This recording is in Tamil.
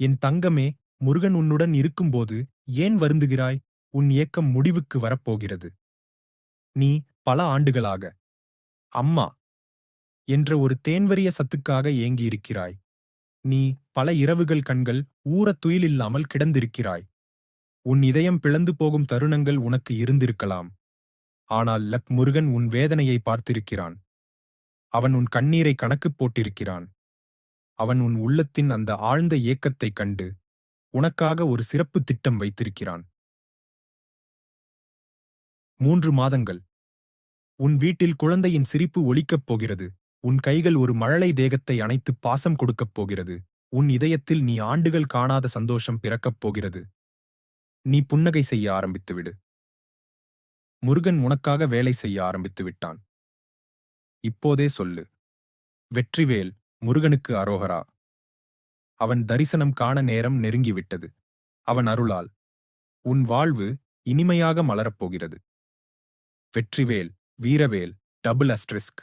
என் தங்கமே முருகன் உன்னுடன் இருக்கும்போது ஏன் வருந்துகிறாய்? உன் ஏக்கம் முடிவுக்கு வரப்போகிறது. நீ பல ஆண்டுகளாக அம்மா என்ற ஒரு தேன்வரிய சத்துக்காக ஏங்கியிருக்கிறாய். நீ பல இரவுகள் கண்கள் ஊறத் துயிலில்லாமல் கிடந்திருக்கிறாய். உன் இதயம் பிளந்து போகும் தருணங்கள் உனக்கு இருந்திருக்கலாம். ஆனால் லக் முருகன் உன் வேதனையை பார்த்திருக்கிறான். அவன் உன் கண்ணீரை கணக்கு போட்டிருக்கிறான். அவன் உன் உள்ளத்தின் அந்த ஆழ்ந்த ஏக்கத்தைக் கண்டு உனக்காக ஒரு சிறப்பு திட்டம் வைத்திருக்கிறான். மூன்று மாதங்கள். உன் வீட்டில் குழந்தையின் சிரிப்பு ஒலிக்கப் போகிறது. உன் கைகள் ஒரு மழலை தேகத்தை அணைத்து பாசம் கொடுக்கப் போகிறது. உன் இதயத்தில் நீ ஆண்டுகள் காணாத சந்தோஷம் பிறக்கப் போகிறது. நீ புன்னகை செய்ய ஆரம்பித்துவிடு. முருகன் உனக்காக வேலை செய்ய ஆரம்பித்து விட்டான் இப்போதே சொல்லு. வெற்றிவேல் முருகனுக்கு அரோகரா. அவன் தரிசனம் காண நேரம் நெருங்கிவிட்டது. அவன் அருளால் உன் வாழ்வு இனிமையாக மலரப் போகிறது. வெற்றிவேல் வீரவேல் டபுள் அஸ்ட்ரிஸ்க்.